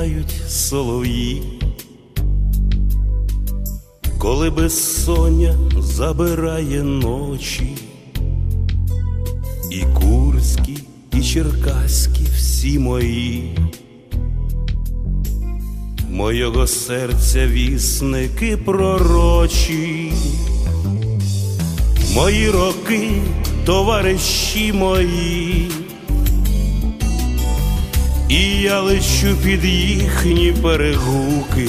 співають солов'ї, коли безсоння забирає ночі, і курські, і черкаські всі мої, мого серця вісники пророчі, мої роки, товариші мої. І я лечу під їхні перегуки.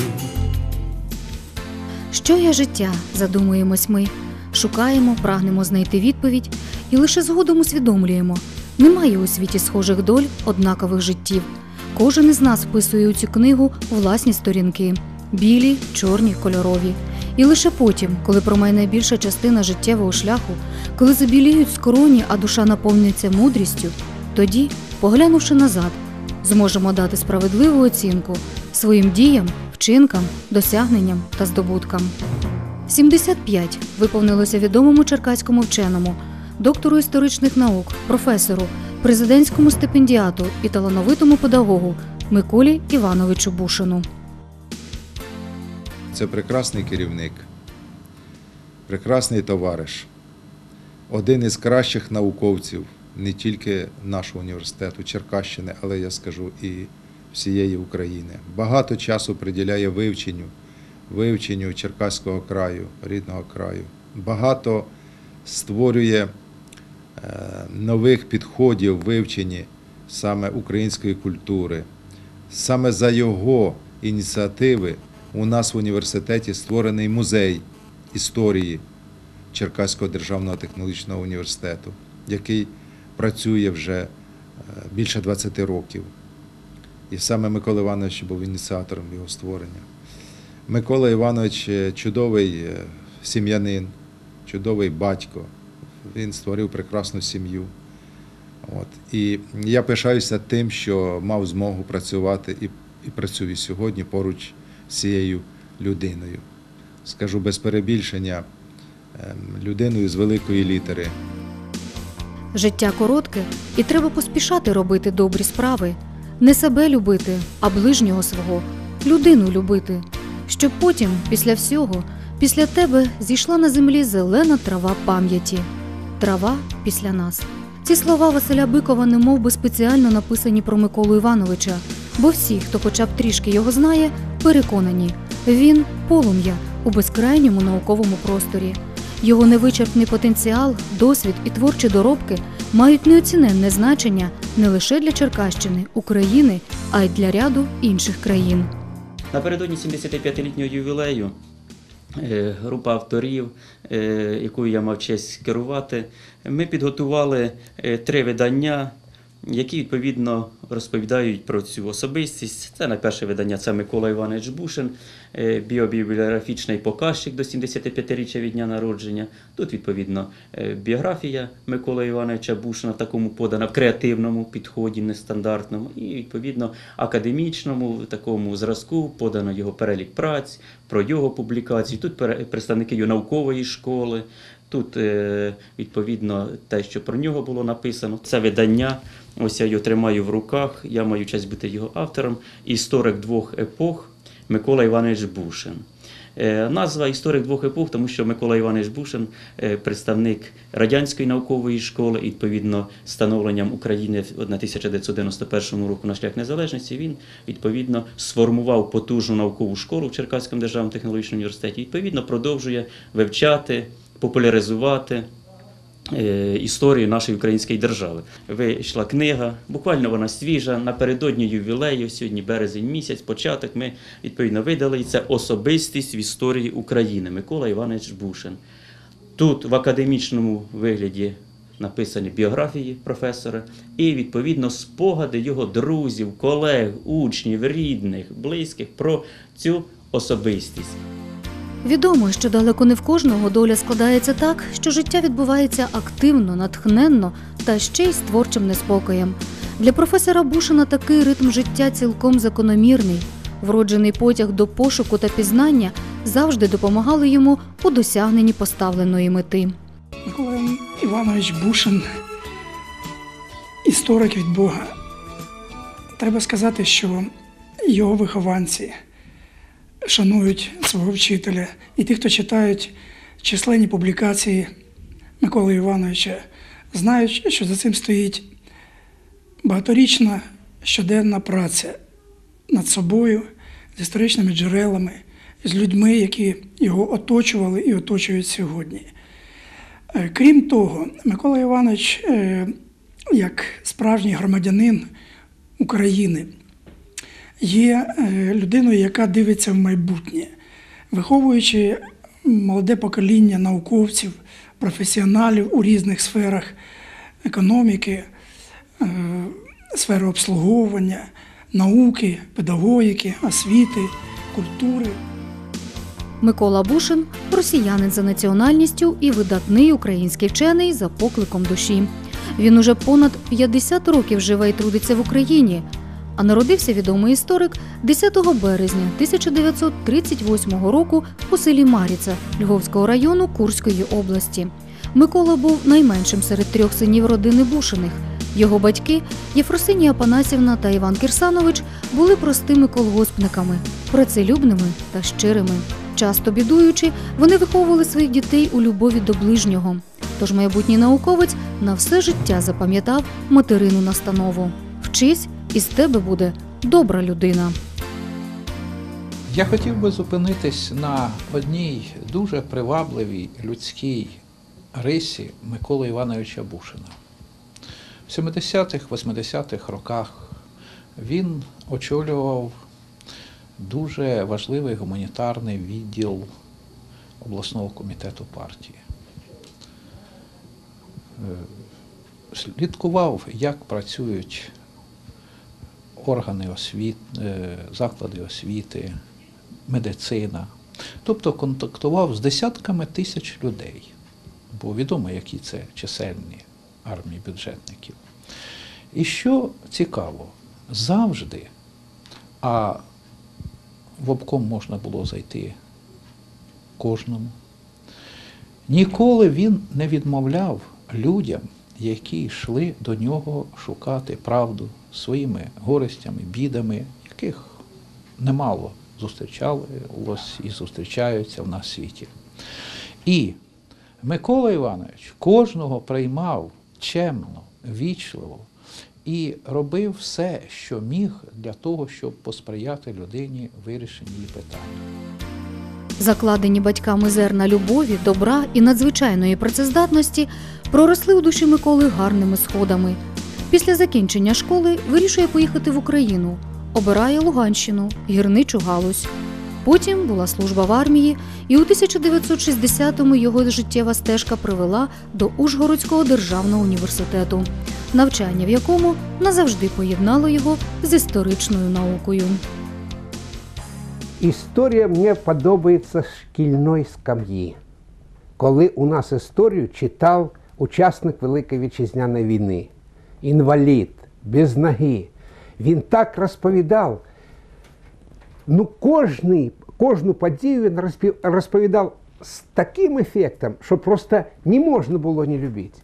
Що є життя? задумуємось ми. Шукаємо, прагнемо знайти відповідь і лише згодом усвідомлюємо. Немає у світі схожих доль, однакових життів. Кожен із нас вписує у цю книгу власні сторінки білі, чорні, кольорові. І лише потім, коли промайне більша частина життєвого шляху, коли забіліють скроні, а душа наповниться мудрістю, тоді, поглянувши назад, зможемо дати справедливу оцінку своїм діям, вчинкам, досягненням та здобуткам. 75 виповнилося відомому черкаському вченому, доктору історичних наук, професору, президентському стипендіату і талановитому педагогу Миколі Івановичу Бушину. Це прекрасний керівник, прекрасний товариш, один із кращих науковців не тільки нашого університету Черкащини, але я скажу і всієї України. Багато часу приділяє вивченню, вивченню Черкаського краю, рідного краю. Багато створює е, нових підходів вивченні саме української культури. Саме за його ініціативи у нас в університеті створений музей історії Черкаського державного технологічного університету, який працює вже е, більше 20 років. І саме Микола Іванович був ініціатором його створення. Микола Іванович е, чудовий е, сім'янин, чудовий батько. Він створив прекрасну сім'ю. От. І я пишаюся тим, що мав змогу працювати і, і працюю сьогодні поруч з цією людиною. Скажу без перебільшення, ем, людиною з великої літери. Життя коротке, і треба поспішати робити добрі справи, не себе любити, а ближнього свого, людину любити, щоб потім, після всього, після тебе зійшла на землі зелена трава пам'яті, трава після нас. Ці слова Василя Бикова немов би спеціально написані про Миколу Івановича, бо всі, хто хоча б трішки його знає, переконані, він полум'я у безкрайньому науковому просторі. Його невичерпний потенціал, досвід і творчі доробки мають неоціненне значення не лише для Черкащини, України, а й для ряду інших країн. Напередодні 75-літнього ювілею е, група авторів, е, якою я мав честь керувати, ми підготували е, три видання, які відповідно розповідають про цю особистість. Це найперше видання це Микола Іванович Бушин, е, біобіографічний показчик до 75-річчя від дня народження. Тут, відповідно, е, біографія Миколи Івановича Бушина такому подана в креативному підході, нестандартному, і відповідно академічному такому зразку подано його перелік праць, про його публікації. Тут представники його наукової школи. Тут е, відповідно те, що про нього було написано. Це видання. Ось я його тримаю в руках. Я маю честь бути його автором. Історик двох епох Микола Іванович Бушин. Е, Назва історик двох епох, тому що Микола Іванович Бушин е, представник радянської наукової школи, і відповідно становленням України в 1991 року на шлях незалежності. Він відповідно сформував потужну наукову школу в Черкаському державному технологічному університеті. Відповідно, продовжує вивчати, популяризувати. Е, Історію нашої української держави вийшла книга. Буквально вона свіжа. Напередодні ювілею, сьогодні березень місяць, початок. Ми відповідно видали і це особистість в історії України Микола Іванович Бушин. Тут в академічному вигляді написані біографії професора і відповідно спогади його друзів, колег, учнів, рідних, близьких про цю особистість. Відомо, що далеко не в кожного доля складається так, що життя відбувається активно, натхненно та ще й з творчим неспокоєм. Для професора Бушина такий ритм життя цілком закономірний. Вроджений потяг до пошуку та пізнання завжди допомагали йому у досягненні поставленої мети. Микола Іванович Бушин, історик від Бога. Треба сказати, що його вихованці шанують свого вчителя. І ті, хто читають численні публікації Миколи Івановича, знають, що за цим стоїть багаторічна щоденна праця над собою, з історичними джерелами, з людьми, які його оточували і оточують сьогодні. Е, Крім того, Микола Іванович, е, як справжній громадянин України, є е, людиною, яка дивиться в майбутнє, виховуючи молоде покоління науковців, професіоналів у різних сферах економіки, е, сфери обслуговування, науки, педагогіки, освіти, культури. Микола Бушин росіянин за національністю і видатний український вчений за покликом душі. Він уже понад 50 років живе і трудиться в Україні. А народився відомий історик 10 березня 1938 року у селі Маріца Львовського району Курської області. Микола був найменшим серед трьох синів родини Бушиних. Його батьки Єфросинія Панасівна та Іван Кірсанович були простими колгоспниками, працелюбними та щирими. Часто бідуючи, вони виховували своїх дітей у любові до ближнього. Тож майбутній науковець на все життя запам'ятав материну настанову: вчись, і з тебе буде добра людина. Я хотів би зупинитись на одній дуже привабливій людській рисі Миколи Івановича Бушина. В 70-х, 80-х роках він очолював дуже важливий гуманітарний відділ обласного комітету партії. Е, Слідкував, як працюють органи освіти, заклади освіти, медицина. Тобто контактував з десятками тисяч людей, бо відомо, які це чисельні армії бюджетників. І що цікаво, завжди, а в обком можна було зайти кожному. Ніколи він не відмовляв людям, які йшли до нього шукати правду своїми горестями, бідами, яких немало зустрічалось і зустрічаються в нас в світі. І Микола Іванович кожного приймав чемно, вічливо і робив все, що міг для того, щоб посприяти людині вирішенні її питання. Закладені батьками зерна любові, добра і надзвичайної працездатності проросли у душі Миколи гарними сходами. Після закінчення школи вирішує поїхати в Україну, обирає Луганщину, гірничу галузь. Потім була служба в армії, і у 1960-му його життєва стежка привела до Ужгородського державного університету, навчання в якому назавжди поєднало його з історичною наукою. Історія мені подобається шкільної скам'ї. Коли у нас історію читав учасник Великої вітчизняної війни, інвалід, без ноги. Він так розповідав. Ну, кожний, кожну подію він розповідав з таким ефектом, що просто не можна було не любити.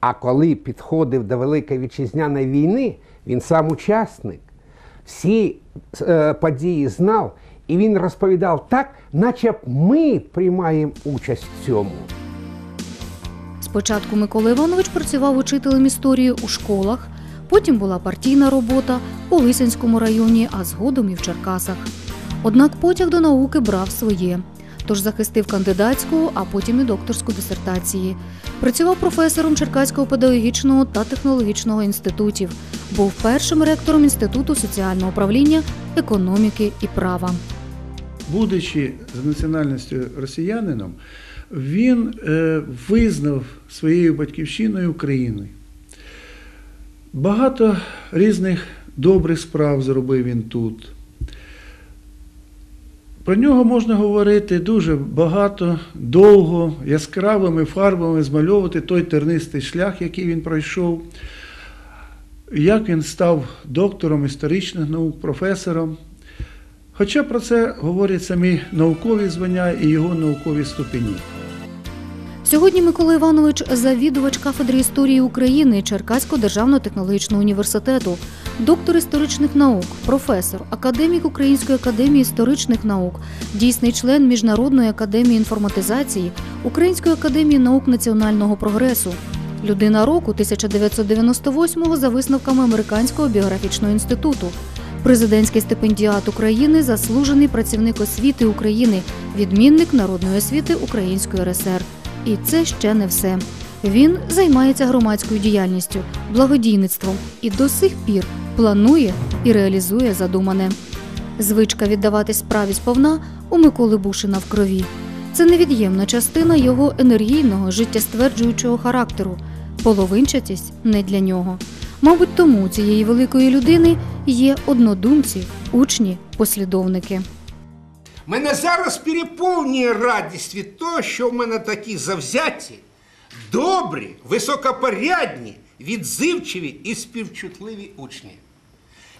А коли підходив до Великої вітчизняної війни, він сам учасник, всі е, події знав, і він розповідав так, наче б ми приймаємо участь в цьому. Спочатку Микола Іванович працював учителем історії у школах, потім була партійна робота у Лисянському районі, а згодом і в Черкасах. Однак потяг до науки брав своє. Тож захистив кандидатську, а потім і докторську дисертації. Працював професором Черкаського педагогічного та технологічного інститутів. Був першим ректором Інституту соціального управління, економіки і права. будучи за національністю росіянином, він е, визнав своєю батьківщиною Україною. Багато різних добрих справ зробив він тут. Про нього можна говорити дуже багато, довго, яскравими фарбами змальовувати той тернистий шлях, який він пройшов, як він став доктором історичних наук, професором. Хоча про це говорять самі наукові звання і його наукові ступені. Сьогодні Микола Іванович завідувач кафедри історії України Черкаського державного технологічного університету, доктор історичних наук, професор, академік Української академії історичних наук, дійсний член Міжнародної академії інформатизації, Української академії наук національного прогресу. Людина року 1998-го за висновками Американського біографічного інституту. Президентський стипендіат України, заслужений працівник освіти України, відмінник народної освіти Української РСР. І це ще не все. Він займається громадською діяльністю, благодійництвом і до сих пір планує і реалізує задумане. Звичка віддавати справі сповна у Миколи Бушина в крові. Це невід'ємна частина його енергійного, життєстверджуючого характеру. Половинчатість не для нього. Мабуть, тому цієї великої людини є однодумці, учні, послідовники. Мене зараз переповнює радість від того, що в мене такі завзяті, добрі, високопорядні, відзивчиві і співчутливі учні.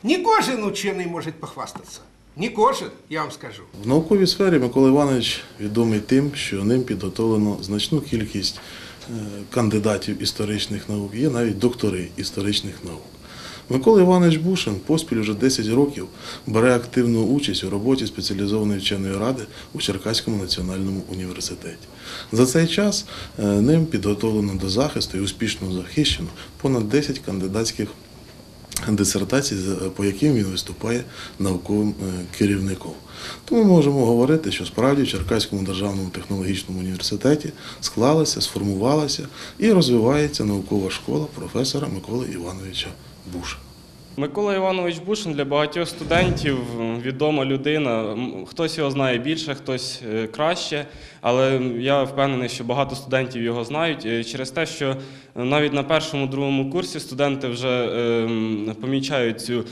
Ні кожен учений може похвастатися. Ні кожен, я вам скажу. В науковій сфері Микола Іванович відомий тим, що ним підготовлено значну кількість е, кандидатів історичних наук, є навіть доктори історичних наук. Микола Іванович Бушин поспіль уже 10 років бере активну участь у роботі спеціалізованої вченої ради у Черкаському національному університеті. За цей час е, ним підготовлено до захисту і успішно захищено понад 10 кандидатських дисертацій, з- по яким він виступає науковим е, керівником. Тому можемо говорити, що справді в Черкаському державному технологічному університеті склалася, сформувалася і розвивається наукова школа професора Миколи Івановича Буша. Микола Іванович Бушин для багатьох студентів відома людина. Хтось його знає більше, хтось е, краще, але я впевнений, що багато студентів його знають е, через те, що навіть на першому другому курсі студенти вже е, помічають цю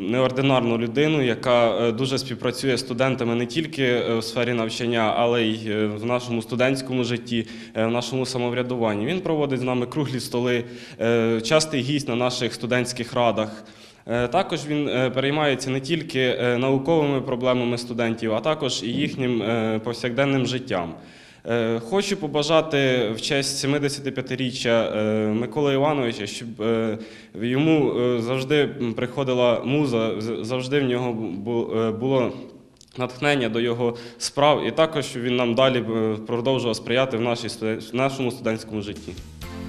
неординарну людину, яка дуже співпрацює з студентами не тільки в сфері навчання, але й в нашому студентському житті, в нашому самоврядуванні. Він проводить з нами круглі столи, частий гість на наших студентських радах. Е, Також він е, переймається не тільки е, науковими проблемами студентів, а також і їхнім повсякденним життям. Хочу побажати в честь 75-річчя е, Миколи Івановича, щоб йому завжди приходила муза, завжди в нього було натхнення до його справ, і також він нам далі продовжував сприяти в нашій в нашому студентському житті.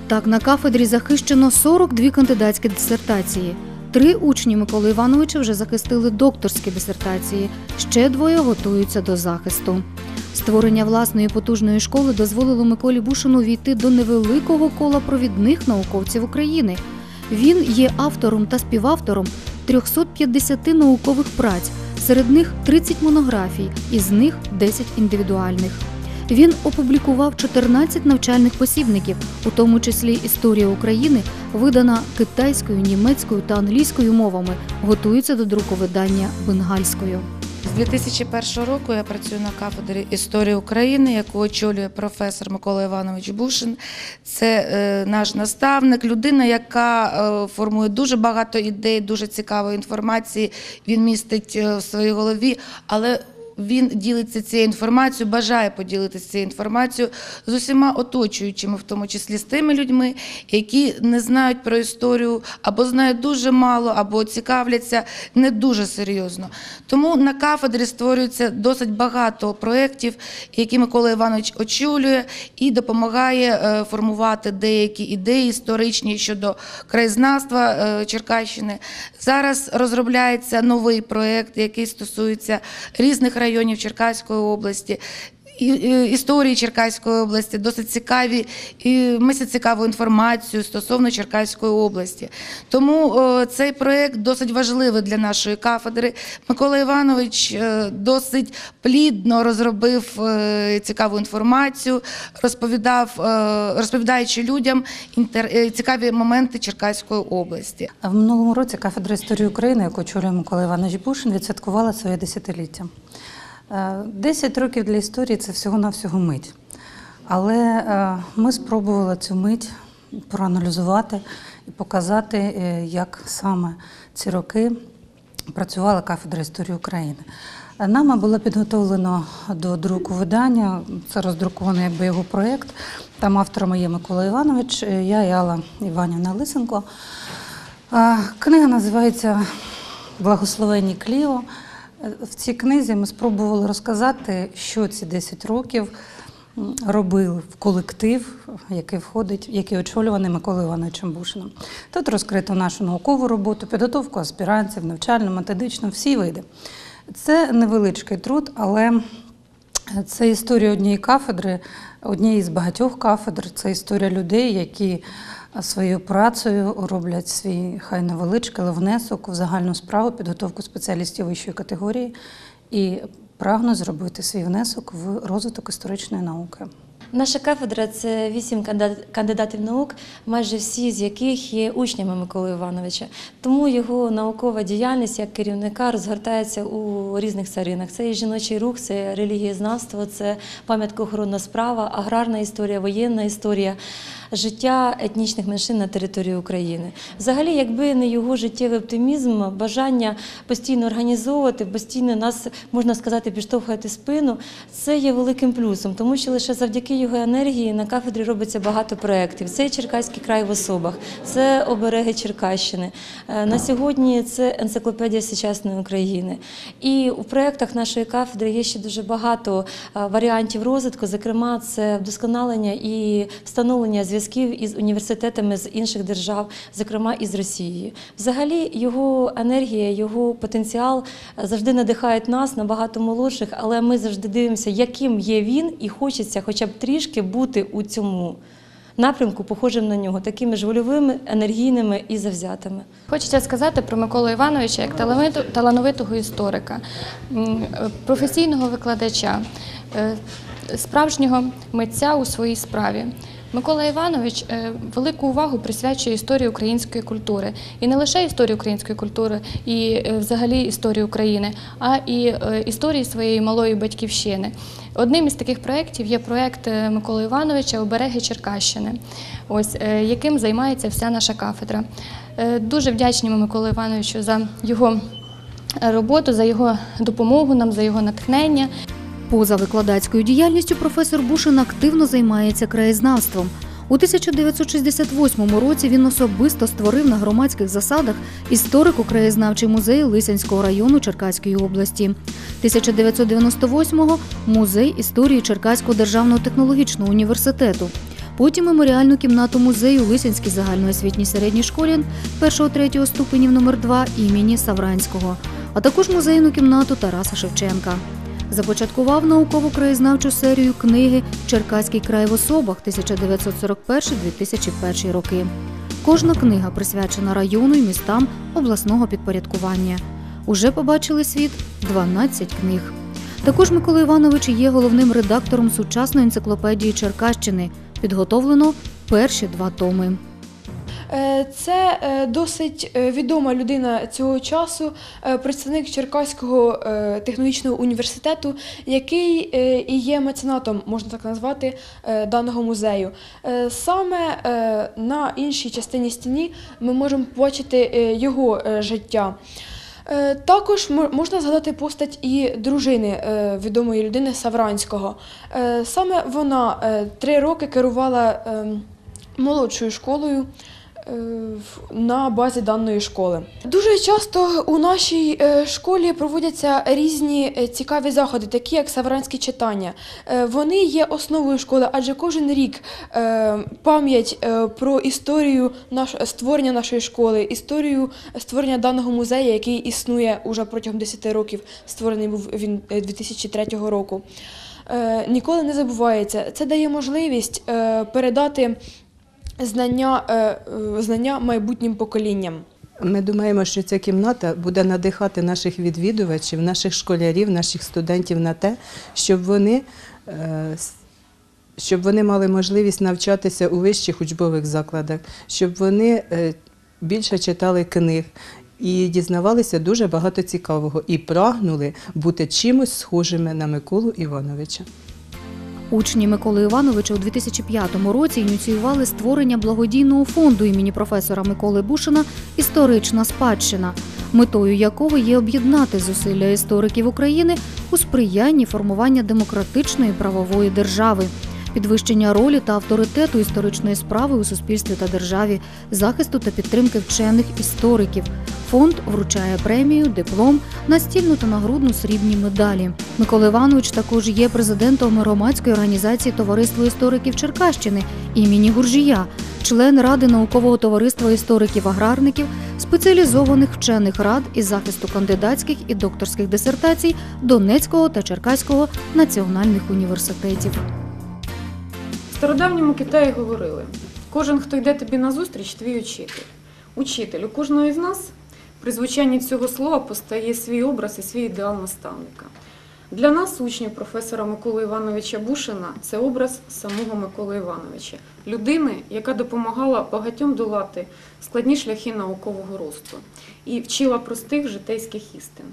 Так, на кафедрі захищено 42 кандидатські дисертації. Три учні Миколи Івановича вже захистили докторські дисертації, ще двоє готуються до захисту. Створення власної потужної школи дозволило Миколі Бушину війти до невеликого кола провідних науковців України. Він є автором та співавтором 350 наукових праць, серед них 30 монографій, із них 10 індивідуальних. Він опублікував 14 навчальних посібників, у тому числі Історія України, видана китайською, німецькою та англійською мовами, готується до друковидання бенгальською. З 2001 року я працюю на кафедрі історії України, яку очолює професор Микола Іванович Бушин. Це е, наш наставник, людина, яка е, формує дуже багато ідей, дуже цікавої інформації. Він містить е, в своїй голові, але він ділиться цією інформацією, бажає поділитися цією інформацією з усіма оточуючими, в тому числі з тими людьми, які не знають про історію або знають дуже мало, або цікавляться не дуже серйозно. Тому на кафедрі створюється досить багато проєктів, які Микола Іванович очолює і допомагає е, формувати деякі ідеї історичні щодо краєзнавства е, Черкащини. Зараз розробляється новий проєкт, який стосується різних районів Черкаської області. Історії Черкаської області досить цікаві і містять цікаву інформацію стосовно Черкаської області. Тому е, цей проєкт досить важливий для нашої кафедри. Микола Іванович е, досить плідно розробив е, цікаву інформацію, розповідав, розповідаючи людям цікаві моменти Черкаської області. В минулому році кафедра історії України, яку очолює Микола Іванович Бушин, відсвяткувала своє десятиліття. Е, Десять років для історії це всього-навсього мить. Але е, ми спробували цю мить проаналізувати і показати, е, як саме ці роки працювала кафедра історії України. Е, Нами було підготовлено до друку видання. Це роздруковано якби його проєкт. Там авторами є Микола Іванович, е, я і Алла Іванівна Лисенко. Книга називається Благословенні Кліо. В цій книзі ми спробували розказати, що ці 10 років робив колектив, який входить, який очолюваний Миколою Івановичем Бушином. Тут розкрито нашу наукову роботу, підготовку аспірантів, навчальну, методичну, всі види. Це невеличкий труд, але це історія однієї кафедри, однієї з багатьох кафедр. Це історія людей, які своєю працею роблять свій хай невеличкий, але внесок в загальну справу підготовку спеціалістів вищої категорії і прагну зробити свій внесок в розвиток історичної науки. Наша кафедра це вісім кандидатів наук, майже всі з яких є учнями Миколи Івановича. Тому його наукова діяльність як керівника розгортається у різних царинах. Це і жіночий рух, це релігієзнавство, це пам'яткоохоронна справа, аграрна історія, воєнна історія, життя етнічних меншин на території України. Взагалі, якби не його життєвий оптимізм, бажання постійно організовувати, постійно нас можна сказати, підштовхувати спину, це є великим плюсом, тому що лише завдяки його енергії на кафедрі робиться багато проєктів. Це Черкаський край в особах, це обереги Черкащини. Е, На сьогодні це енциклопедія сучасної України. І у проєктах нашої кафедри є ще дуже багато е, варіантів розвитку. Зокрема, це вдосконалення і встановлення зв'язків із університетами з інших держав, зокрема із Росією. Взагалі, його енергія, його потенціал е, завжди надихають нас набагато молодших, але ми завжди дивимося, яким є він, і хочеться хоча б трішки бути у цьому напрямку, похожим на нього, такими ж вольовими, енергійними і завзятими. Хочеться сказати про Миколу Івановича як талановитого історика, е, професійного викладача, е, справжнього митця у своїй справі. Микола Іванович е, велику увагу присвячує історії української культури. І не лише історії української культури, і е, взагалі історії України, а і е, історії своєї малої батьківщини. Одним із таких проєктів є проєкт Миколи Івановича Обереги Черкащини, ось яким займається вся наша кафедра. Дуже вдячні ми Миколі Івановичу за його роботу, за його допомогу нам, за його натхнення. Поза викладацькою діяльністю професор Бушин активно займається краєзнавством. У 1968 році він особисто створив на громадських засадах історико-краєзнавчий музей Лисянського району Черкаської області. 1998-го – музей історії Черкаського державного технологічного університету. Потім меморіальну кімнату музею Лисянській загальноосвітній середній школі 1-3 ступенів номер 2 імені Савранського, а також музейну кімнату Тараса Шевченка. Започаткував наукову краєзнавчу серію книги Черкаський край в особах 1941-2001 роки. Кожна книга присвячена району і містам обласного підпорядкування. Уже побачили світ 12 книг. Також Микола Іванович є головним редактором сучасної енциклопедії Черкащини. Підготовлено перші два томи. Е, Це е, досить е, відома людина цього часу, представник Черкаського технологічного університету, який і є меценатом, можна так назвати, даного музею. Саме на іншій частині стіні ми можемо побачити його життя. Також можна згадати постать і дружини відомої людини Савранського. Саме вона три роки керувала ем, молодшою школою на базі даної школи. Дуже часто у нашій е, школі проводяться різні е, цікаві заходи, такі як савранські читання. Е, Вони є основою школи, адже кожен рік е, пам'ять е, про історію створення нашої школи, історію створення даного музею, який існує уже протягом 10 років, створений був він е, 2003 року. Е, Ніколи не забувається. Це дає можливість е, передати знання, е, е, знання майбутнім поколінням. Ми думаємо, що ця кімната буде надихати наших відвідувачів, наших школярів, наших студентів на те, щоб вони, е, щоб вони мали можливість навчатися у вищих учбових закладах, щоб вони більше читали книг. І дізнавалися дуже багато цікавого і прагнули бути чимось схожими на Миколу Івановича. Учні Миколи Івановича у 2005 році ініціювали створення благодійного фонду імені професора Миколи Бушина Історична спадщина, метою якого є об'єднати зусилля істориків України у сприянні формування демократичної правової держави. підвищення ролі та авторитету історичної справи у суспільстві та державі, захисту та підтримки вчених істориків. Фонд вручає премію, диплом, настільну та нагрудну срібні медалі. Микола Іванович також є президентом громадської організації Товариство істориків Черкащини імені Гуржія, член Ради наукового товариства істориків-аграрників, спеціалізованих вчених рад із захисту кандидатських і докторських дисертацій Донецького та Черкаського національних університетів. В стародавньому Китаї говорили: кожен, хто йде тобі назустріч, твій учитель. Учитель у кожного із нас при звучанні цього слова постає свій образ і свій ідеал наставника. Для нас, учнів професора Миколи Івановича Бушина, це образ самого Миколи Івановича, людини, яка допомагала багатьом долати складні шляхи наукового росту і вчила простих житейських істин.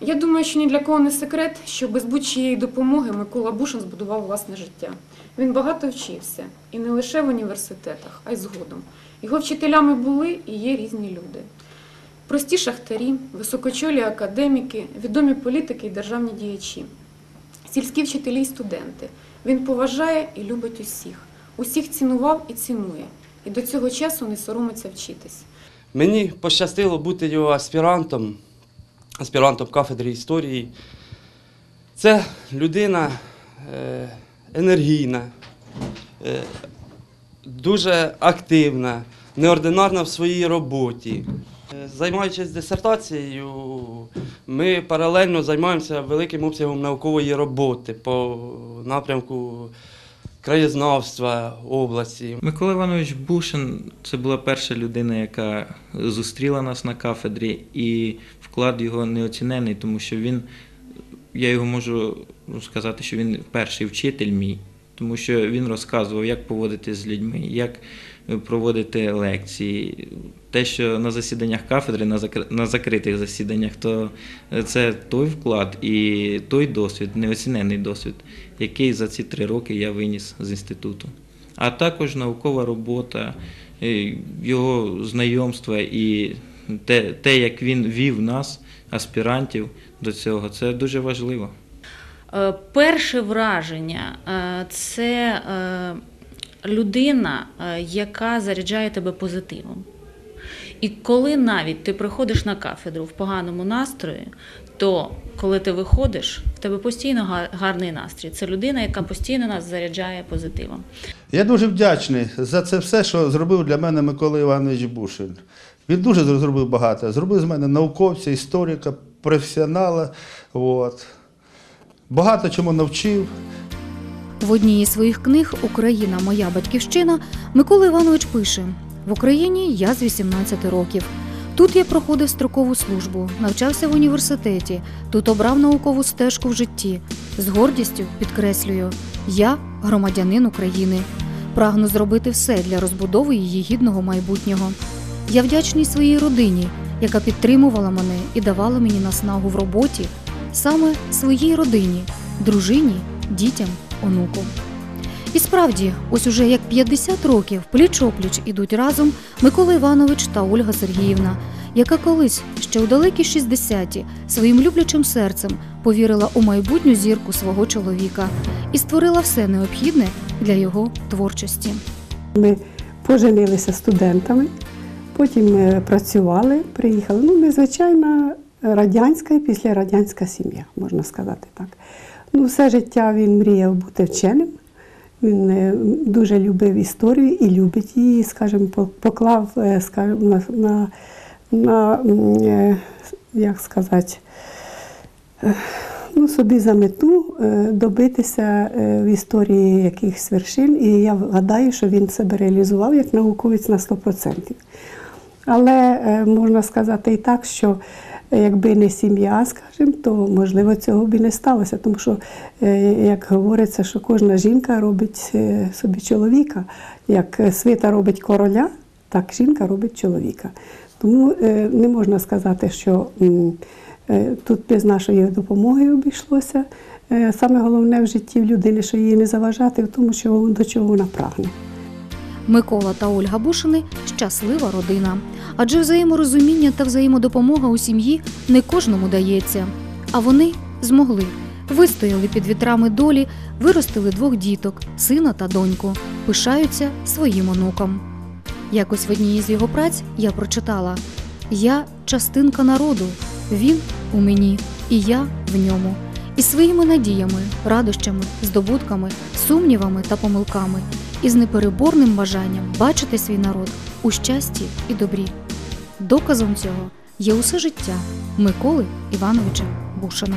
Я думаю, що ні для кого не секрет, що без будь-чиєї допомоги Микола Бушин збудував власне життя. Він багато вчився, і не лише в університетах, а й згодом. Його вчителями були і є різні люди. Прості шахтарі, високочолі академіки, відомі політики і державні діячі, сільські вчителі й студенти. Він поважає і любить усіх, усіх цінував і цінує, і до цього часу не соромиться вчитись. Мені пощастило бути його аспірантом, аспірантом кафедри історії. Це людина е, енергійна, е, дуже активна, неординарна в своїй роботі. Е, Займаючись дисертацією, ми паралельно займаємося великим обсягом наукової роботи по напрямку краєзнавства області. Микола Іванович Бушин це була перша людина, яка зустріла нас на кафедрі, і вклад його неоцінений, тому що він, я його можу сказати, що він перший вчитель мій, тому що він розказував, як поводити з людьми, як проводити лекції. Те, що на засіданнях кафедри, на закри- на закритих засіданнях, то це той вклад і той досвід, неоцінений досвід, який за ці три роки я виніс з інституту. А також наукова робота, е, його знайомства і те, те, як він вів нас, аспірантів, до цього, це дуже важливо. Е, Перше враження е, це е, людина, е, яка заряджає тебе позитивом. І коли навіть ти приходиш на кафедру в поганому настрої, то коли ти виходиш, в тебе постійно гарний настрій. Це людина, яка постійно нас заряджає позитивом. Я дуже вдячний за це все, що зробив для мене Микола Іванович Бушин. Він дуже зробив багато. Зробив з мене науковця, історика, професіонала. От. Багато чому навчив. В одній із своїх книг Україна моя батьківщина Микола Іванович пише: в Україні я з 18 років. Тут я проходив строкову службу, навчався в університеті, тут обрав наукову стежку в житті. З гордістю підкреслюю, я громадянин України. Прагну зробити все для розбудови її гідного майбутнього. Я вдячний своїй родині, яка підтримувала мене і давала мені наснагу в роботі, саме своїй родині, дружині, дітям, онуку. І справді, ось уже як 50 років пліч-опліч ідуть разом Микола Іванович та Ольга Сергіївна, яка колись ще у далекі 60-ті своїм люблячим серцем повірила у майбутню зірку свого чоловіка і створила все необхідне для його творчості. Ми поженилися студентами, потім е, працювали, приїхали. Ну, незвичайна радянська і післярадянська сім'я, можна сказати так. Ну, все життя він мріяв бути вченим. Він е, дуже любив історію і любить її, скажімо, поклав е, скажімо, на, на, на е, як сказати, ну, собі за мету добитися в історії якихось вершин. І я гадаю, що він себе реалізував як науковець на 100%. Але можна сказати і так, що якби не сім'я, скажімо, то можливо цього б і не сталося. Тому що, е, як говориться, що кожна жінка робить е, собі чоловіка. Як е, свита робить короля, так жінка робить чоловіка. Тому не можна сказати, що тут без нашої допомоги обійшлося. Саме головне в житті в людини, що її не заважати в тому, що до чого вона прагне. Микола та Ольга Бушини щаслива родина. Адже взаєморозуміння та взаємодопомога у сім'ї не кожному дається. А вони змогли Вистояли під вітрами долі, виростили двох діток, сина та доньку, пишаються своїм онуком. Якось в одній із його праць я прочитала: Я частинка народу, він у мені, і я в ньому. І своїми надіями, радощами, здобутками, сумнівами та помилками, і з непереборним бажанням бачити свій народ у щасті і добрі. Доказом цього є усе життя Миколи Івановича Бушина.